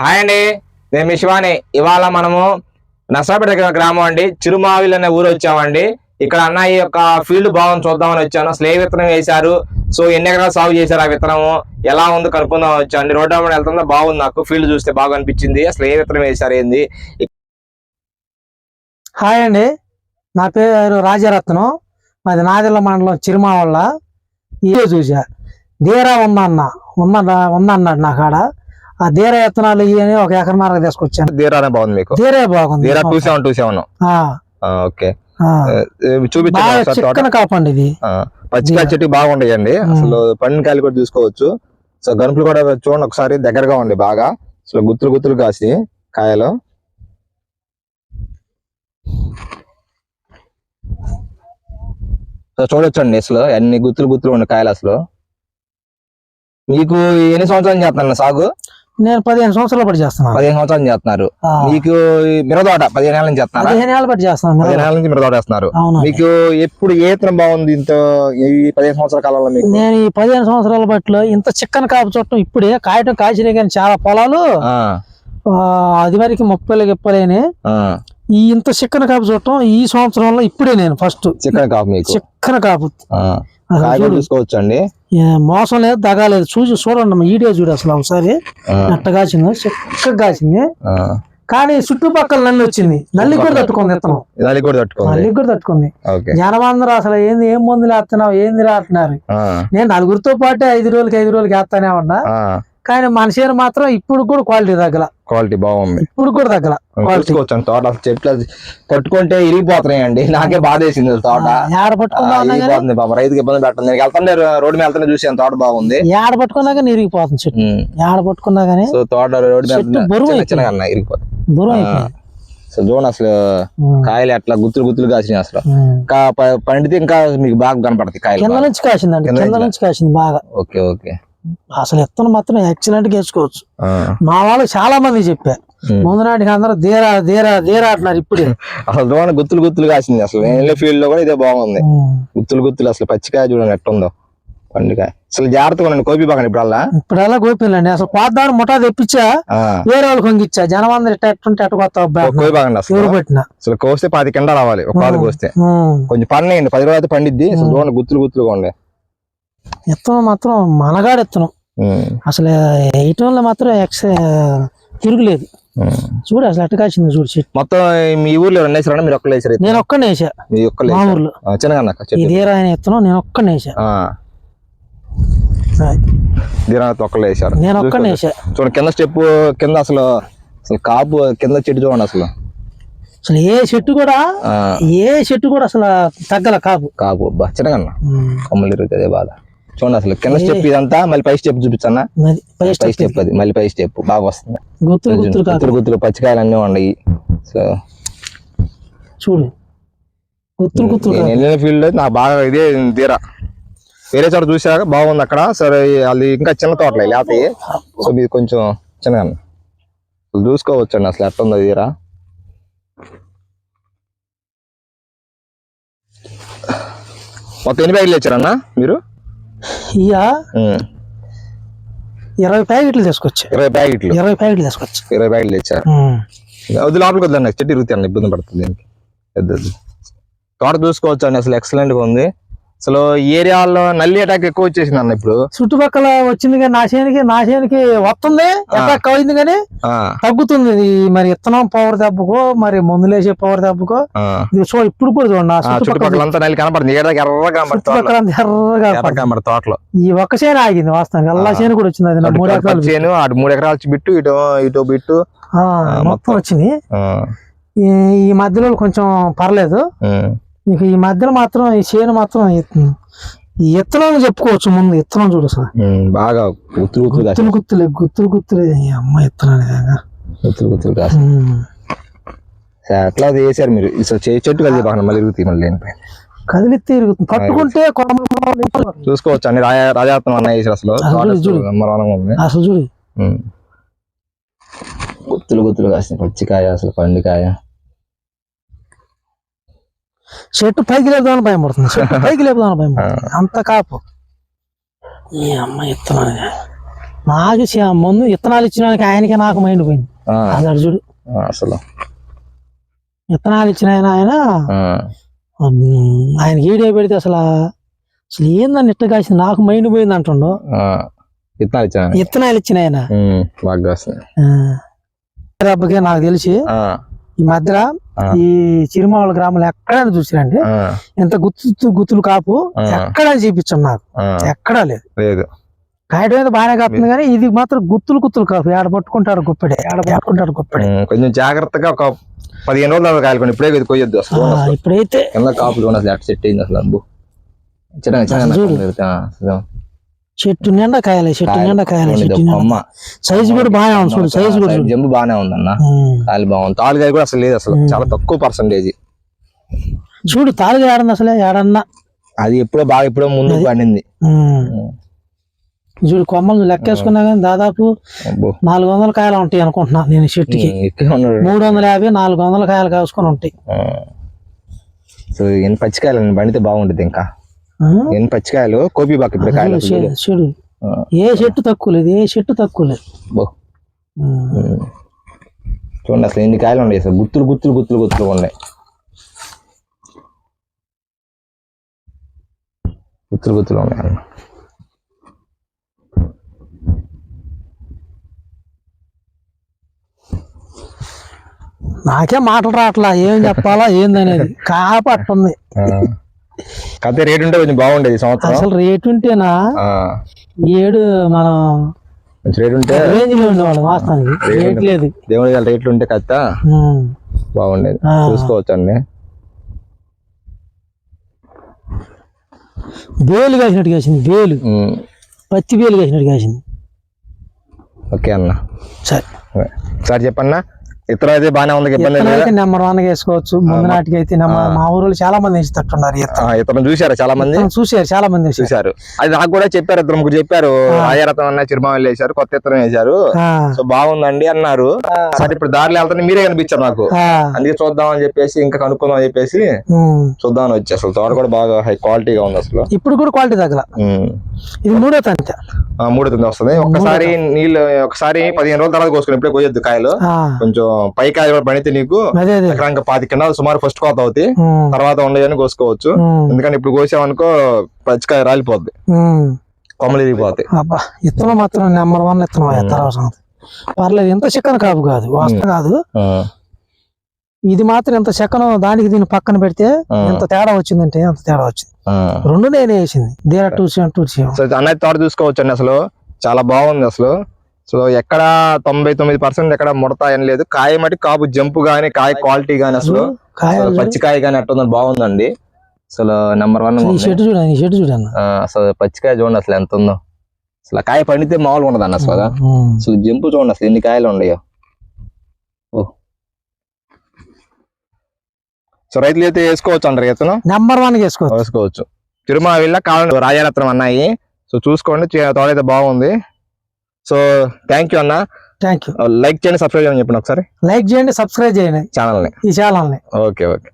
Hi అండి. నేను మీ శివాని. ఇవాళ మనము నర్సాపేట దగ్గర గ్రామం అండి. చిరుమావిల్ అనే ఊరు వచ్చామండి. ఇక్కడ అన్న ఈ యొక్క ఫీల్డ్ బాగుంది చూద్దామని వచ్చాను. స్లే విత్తనం వేశారు. సో ఎన్ని ఎకరాలు సాగు చేశారు ఆ విత్తనము? ఎలా ఉంది కనుక్కుందాం వచ్చాను రోడ్డు అమ్మడి వెళ్తుందా? బాగుంది నాకు. ఫీల్డ్ చూస్తే బాగా అనిపించింది. అసలు ఏ విత్తనం వేశారు ఏంది? హాయ్ అండి. నా పేరు రాజరత్నం. మాది నాదిల్ల మండలం చిరుమావళ్ళ ఇదే చూసా. దీరా ఉందన్న. ఉందన్న ఉందన్నాడు నా కాడ ఆ దీర విత్తనాలు ఇవని ఒక ఎకరన్నర తీసుకొచ్చాను. దీరానే బాగుంది మీకు? దీరే బాగుంది. దీరా two seven two seven. Okay. చూపించండి కాపండి ఇది. పచ్చికాయ చెట్టు బాగుండయండి అసలు పండిన కాయలు కూడా చూసుకోవచ్చు. సో గనుపులు కూడా చూడండి ఒకసారి దగ్గరగా ఉండి బాగా. అసలు గుత్తులు గుత్తులు కాసి కాయలు. సో చూడొచ్చండి అసలు ఎన్ని గుత్తులు గుత్తులు ఉండే కాయలు అసలు. మీకు ఎన్ని సంవత్సరాలు చేస్తున్నారు సాగు? నేను పదిహేను సంవత్సరాలు పడి చేస్తున్నాను. పదిహేను సంవత్సరాలు చేస్తున్నారు. మీకు మిరదోట పదిహేను ఏళ్ళ నుంచి చేస్తున్నారా? పదిహేను ఏళ్ళు పట్టి చేస్తున్నాను పదిహేను ఏళ్ళ నుంచి మిరదోట వేస్తున్నారు. అవును. మీకు ఎప్పుడు ఏ ఇతరం బాగుంది ఇంత ఈ పదిహేను సంవత్సరాల కాలంలో మీకు? నేను ఈ పదిహేను సంవత్సరాల బట్లో ఇంత చిక్కన కాపు చుట్టం ఇప్పుడే కాయటం కాసినాయి కానీ చాలా పొలాలు అది వరకు ముప్పై గిప్పలేని ఈ ఇంత చిక్కన కాపు చుట్టం ఈ సంవత్సరంలో ఇప్పుడే నేను ఫస్ట్ చికెన్ కాపు చిక్కన కాపు. ఆ, అసలు కాయ కూడా చూడు. చూసుకోవచ్చు అండి మోసం లేదు దగాలేదు చూసి చూడండి ఈడియో చూడు అసలు ఒకసారి. ఎట్ట కాసింది చిక్కగా కాసింది. కానీ చుట్టుపక్కల నల్లి వచ్చింది. నల్లి కూడా తట్టుకుంది ఇత్తనం ఇదాలి కూడా తట్టుకోండి నల్లి కూడా తట్టుకుంది. జనమందరూ అసలు ఏంది ఏం మందులు వేస్తున్నావు ఏంది ఆ, నేను నలుగురితో పాటే ఐదు రోజులకి ఐదు రోజులకి వేస్తానే ఉన్నా. కానీ మన షేర్ మాత్రం ఇప్పుడు కూడా క్వాలిటీ తగ్గల. క్వాలిటీ బాగుంది. ఇప్పుడు కూడా తగ్గల క్వాలిటీ. చూసుకోవచ్చు తోట అసలు చెట్లు పట్టుకుంటే ఇరిగిపోతున్నాయి అండి నాకే బాధ వేసింది తోట. ఏడ పట్టుకున్నా రైతుకి ఇబ్బంది పెట్టండి నేను వెళ్తాను రోడ్డు మీద వెళ్తానే చూసాను తోట బాగుంది. ఏడ పట్టుకున్నా కానీ ఇరిగిపోతుంది చెట్టు. ఏడ పట్టుకున్నా కానీ సో తోట రోడ్డు మీద బరువు ఇరిగిపోతుంది. సో చూడండి అసలు. కాయలు ఎట్లా గుత్తులు గుత్తులు కాసినాయి అసలు. పండితే ఇంకా మీకు బాగా కనపడతాయి కాయలు కింద. నుంచి కాసిందండి కింద నుంచి కాసింది బాగా. Okay okay. అసలు ఎత్తనం మాత్రం ఎక్సలెంట్గా వేసుకోవచ్చు. మా వాళ్ళు చాలా మంది చెప్పా ఉమ్. ముందు నాటికి అందరూ దేరా దేరా దేరా అంటున్నారు ఇప్పుడే. అసలు గుత్తులు గుత్తులు కాసింది. అసలు నేను ఫీల్డ్లో కూడా ఇదే బాగుంది. గుత్తులు గుత్తులు అసలు పచ్చికాయ చూడండి ఎట్టుందో. పండుకాయ. అసలు జాగ్రత్తగా ఉండండి. కోపి బాగా ఇప్పుడల్లా. ఇప్పుడు ఎలా గోపిల్లండి అసలు పోద్దామని ముఠా తెప్పించా వేరే వాళ్ళకి కొంగిచ్చా. జనం అందరు ఎట్ట ఎట్టుంటే ఎట్ట కొత్త బాగండి అసలు. పెట్టిన అసలు కోస్తే పాతి కింద రావాలి. ఒక పాలు కోస్తే. కొంచెం పండియండి పది రోజులు అయితే పండిద్ది. అసలు చూడండి గుత్తులు గుత్తులుగా ఉండే. ఎత్తనం మాత్రం మనగాడు ఎత్తనం. ఉమ్, అసలు వేయటంలో మాత్రం ఎక్స్ తిరుగులేదు. చూడు అసలు ఎట్ట కాసింది చూడు చెట్టు. మొత్తం మీ ఊర్లో రెండు వేసారా? మీరు ఒక్కరు వేసారు? నేను ఒక్కనే వేసా. మీ ఊర్లో. చిన్నగా దేరా ఆయన ఎత్తనం నేను ఒక్కనే వేసా. ఆ, దీని ఒక్కరు వేసారు. నేను ఒక్కనే వేసా. చూడండి కింద స్టెప్ కింద అసలు అసలు కాపు కింద చెట్టు చూడండి అసలు. అసలు ఏ చెట్టు కూడా ఏ చెట్టు కూడా అసలు తగ్గల కాపు. కాపు అబ్బా చిన్నగా. కొమ్మలు ఇరుగుతుంది అదే బాధ. చూడండి అసలు. కింద స్టెప్ ఇదంతా మళ్ళీ పై స్టెప్ చూపించన్నా. మరి పై స్టెప్ అది మళ్ళీ పై స్టెప్ బాగా వస్తుంది. గుత్తులు గుత్తులు పచ్చికాయలు అన్నీ ఉన్నాయి. సో చూడు. గుత్తులు గుత్తులు నేను వెళ్ళిన ఫీల్డ్ నాకు బాగా ఇదే తీరా. వేరే చోట చూసాక బాగుంది అక్కడ. సరే అది ఇంకా చిన్న తోటలే లేకపోతే సో ఇది కొంచెం. అసలు చూసుకోవచ్చండి అసలు ఎట్లా ఉందో తీరా. మొత్తం ఎన్ని బ్యాగులు ఇచ్చారన్నా మీరు? ఉమ్, ఇరవై ప్యాకెట్లు తీసుకొచ్చా. ఇరవై ప్యాకెట్లు. ఇరవై ప్యాకెట్లు తీసుకొచ్చా. ఇరవై ప్యాకెట్లు ఉమ్. వద్దు లోపలికి వద్దండి చెట్టు ఇరుగుతాను ఇబ్బంది పడుతుంది దీనికి. వద్దు. తోట చూసుకోవచ్చు అండి అసలు ఎక్సలెంట్గా ఉంది. అసలు ఈ ఏరియాలో నల్లి అటాక్ ఎక్కువ వచ్చేసింది అన్న ఇప్పుడు. చుట్టుపక్కల వచ్చింది కానీ నా చేనికి నా చేనికి వస్తుంది ఎఫెక్ట్ అయింది కానీ తగ్గుతుంది. మరి ఇత్తనం పవర్ దెబ్బకో మరి మందులేసే పవర్ దెబ్బకో. సో ఇప్పుడు కూడా చూడండి చుట్టుపక్కల అంతా నల్లి కనపడుతుంది. చుట్టుపక్కల ఎర్రగా కనపడుతుంది. తోటలో. ఈ ఒక్క చేను ఆగింది వాస్తవానికి అల్లా చేను కూడా వచ్చింది అది మూడు ఎకరాలు చేను అటు మూడు ఎకరాలు బిట్టు ఇటు ఇటు బిట్టు. మొత్తం వచ్చింది. ఈ మధ్యలో కొంచెం పర్లేదు. ఇక ఈ మధ్యలో మాత్రం ఈ చేను మాత్రం ఎత్తనం చెప్పుకోవచ్చు ముందు ఎత్తనం చూడు ఉమ్, బాగా గుత్తులు గుత్తులు గుత్తులు గుత్తులే గుత్తులు అమ్మ ఎత్తనాలు కాక. గుత్తులు గుత్తులు. సరే, అట్లా అది వేసారు మీరు. చెట్టు కలిసి బాగా మళ్ళీ ఇరుగుతాయి మళ్ళీ దేనిపై కదిలితే తిరుగుతుంది. పట్టుకుంటే. చూసుకోవచ్చు అన్ని. రాజా రాజాత్మ అన్న వేసారు అసలు. అసలు చూడు. గుత్తులు గుత్తులు కాసిన పచ్చికాయ అసలు పండుకాయ. చెట్టు పైకి లేపుదామని భయం పడుతుంది. చెట్టు పైకి లేపుదామని భయం పడుతుంది. అంత కాపు. ఈ అమ్మ ఎత్తనాలు నాకు ముందు విత్తనాలు ఇచ్చిన వాడికి ఆయనకి నాకు మైండ్ పోయింది. అది ఆ, అసలు. విత్తనాలు ఇచ్చిన ఆయన. ఆయన ఆ, ఉమ్, ఆయనకి వీడియో పెడితే అసలు అసలు ఏందని ఇట్ట కాసింది. నాకు మైండ్ పోయింది అంటుండు. ఆ. విత్తనాలు ఇచ్చాను విత్తనాలు ఇచ్చిన ఆయన బాగా నాకు తెలిసి ఈ మధ్య. ఈ చిరుమావళ గ్రామంలో ఎక్కడైనా చూసిరండి? ఆ, ఇంత గుత్తు గుత్తులు కాపు. ఎక్కడా చూపించాం నాకు ఎక్కడా లేదు. లేదు. కాయడం అయితే బాగానే కాస్తుంది కానీ ఇది మాత్రం గుత్తులు గుత్తులు కాపు. ఏడ పట్టుకుంటాడు గొప్పడే. ఏడ పట్టుకుంటాడు గొప్పడే. కొంచెం జాగ్రత్తగా ఒక పదిహేను రోజులు కాయలు ఇప్పుడే కొయ్యొద్దు. ఇప్పుడైతే కాపులు అసలు సెట్ అయింది అసలు అబ్బు. చిన్న చిన్న చెట్టు నిండా కాయలే చెట్టు నిండా కాయలే చెట్టు నిండా. సైజు కూడా బాగానే ఉంది చూడు సైజు కూడా జంబు బాగానే ఉందన్న. ఉమ్. కాయలు బాగుంది. తాలుగాయ కూడా అసలు లేదు అసలు. చాలా తక్కువ పర్సంటేజ్ చూడు తాలుగా ఏడన్నా అసలే? ఏడన్నా. అది ఎప్పుడో బాగా ఎప్పుడో ముందు. పండింది. చూడు కొమ్మలు లెక్కేసుకున్నా కానీ దాదాపు నాలుగు వందల కాయలు ఉంటాయి అనుకుంటున్నా నేను చెట్టుకి. మూడు వందల యాభై నాలుగు వందల కాయలు కాసుకొని ఉంటాయి. సో ఎన్ని పచ్చికాయలు బండితే బాగుంటుంది ఇంకా? ఎన్ని పచ్చికాయలు? కోపి బాకి ఇప్పుడు కాయలు చూడు, ఏ చెట్టు తక్కువ లేదు ఏ చెట్టు తక్కువ లేదు. చూడండి అసలు ఎన్ని కాయలు ఉన్నాయి అసలు. గుత్తులు గుత్తులు గుత్తులు గుత్తులు ఉన్నాయి. గుత్తులు గుత్తులు ఉన్నాయి నాకే మాటలు రావట్లా ఏం చెప్పాలా ఏందనేది. కాపట్టుంది. ఆ. కాకపోతే రేట్ ఉంటే కొంచెం బాగుండేది సంవత్సరం. అసలు రేటు ఉంటేనా? ఏడు మనం కొంచెం రేట్ ఉంటే రేంజ్లో ఉండేవాళ్ళం వాస్తవానికి. రేట్ లేదు. దేవుడి గారి రేట్లు ఉంటే కత్త. బాగుండేది. చూసుకోవచ్చు అండి బేలు కాసినట్టు కాసింది బేలు. పత్తి బేలు కాసినట్టు కాసింది. ఓకే అన్న. సరే. ఒకసారి చెప్పన్నా? ఇతర అయితే బాగానే ఉంది ఇబ్బంది నెంబర్ వన్ వేసుకోవచ్చు. ముందు నాటికి అయితే మా ఊరిలో చాలా మంది ఇత్తనం. ఇతను చూసారా చాలా మంది చూసారు చాలా మంది వేసారు. చూశారు. అది నాకు కూడా చెప్పారు ఇద్దరు ముగ్గురు చెప్పారు. రాజారథం అన్న చిరుమావళి వేశారు కొత్త ఇత్తనం వేశారు. ఆ, సో బాగుందండి అన్నారు. సరే ఇప్పుడు దారిలో వెళ్తానే మీరే కనిపించారు నాకు. అందుకే చూద్దాం అని చెప్పేసి ఇంకా కనుక్కుందాం అని చెప్పేసి. చూద్దామని వచ్చి అసలు. తోట కూడా బాగా హై క్వాలిటీగా ఉంది అసలు. ఇప్పుడు కూడా క్వాలిటీ తగ్గల. ఇది మూడో తంత. మూడు తింది వస్తుంది. ఒక్కసారి నీళ్ళు ఒకసారి పదిహేను రోజుల తర్వాత కోసుకుని ఇప్పుడే కోయొద్దు కాయలు. కొంచెం పై కాయలు కూడా పడితే నీకు ఎకరానికి పాతి కింద సుమారు ఫస్ట్ కోత అవుతాయి. తర్వాత ఉండేదని కోసుకోవచ్చు. ఎందుకంటే ఇప్పుడు కోసామనుకో పచ్చికాయ రాలిపోద్ది. కొమ్మలు ఇరిగిపోతాయి. ఇత్తనం మాత్రం నెంబర్ వన్ ఇత్తనం పర్లేదు ఇంత చికెన్ కాపు కాదు వాస్తవం కాదు. ఇది మాత్రం ఇంత చికెన్ దానికి దీన్ని పక్కన పెడితే. ఎంత తేడా వచ్చిందంటే ఎంత తేడా వచ్చింది. రెండు నేనే వేసింది. దీర two seven two seven so అన్నది తోట చూసుకోవచ్చు అండి అసలు. చాలా బాగుంది అసలు. సో ఎక్కడ తొంభై తొమ్మిది పర్సెంట్ ఎక్కడ ముడత ఏం లేదు. కాయ మట్టి కాపు జంపు గానీ కాయ క్వాలిటీ గానీ అసలు. పచ్చికాయ గానీ అట్లా బాగుందండి. అసలు నెంబర్ వన్ షర్ట్ చూడండి షర్ట్ చూడండి. అసలు పచ్చికాయ చూడండి అసలు ఎంత ఉందో అసలు కాయ పండితే మామూలుగా ఉండదు అన్న అసలు. అసలు జంపు చూడండి అసలు ఎన్ని కాయలు ఉన్నాయో. ఓ. సో రైతులు అయితే వేసుకోవచ్చు అంటారు ఇతను? నెంబర్ వన్ వేసుకోవచ్చు. వేసుకోవచ్చు. తిరుమల వెళ్ళ కావాలి రాజారత్నం అన్నాయి. సో చూసుకోండి అయితే బాగుంది. సో థ్యాంక్ యూ అన్న. థ్యాంక్ యూ లైక్ చేయండి సబ్స్క్రైబ్ చేయమని చెప్పండి ఒకసారి. లైక్ చేయండి సబ్స్క్రైబ్ చేయండి ఛానల్ని. ఈ ఛానల్ని. Okay okay.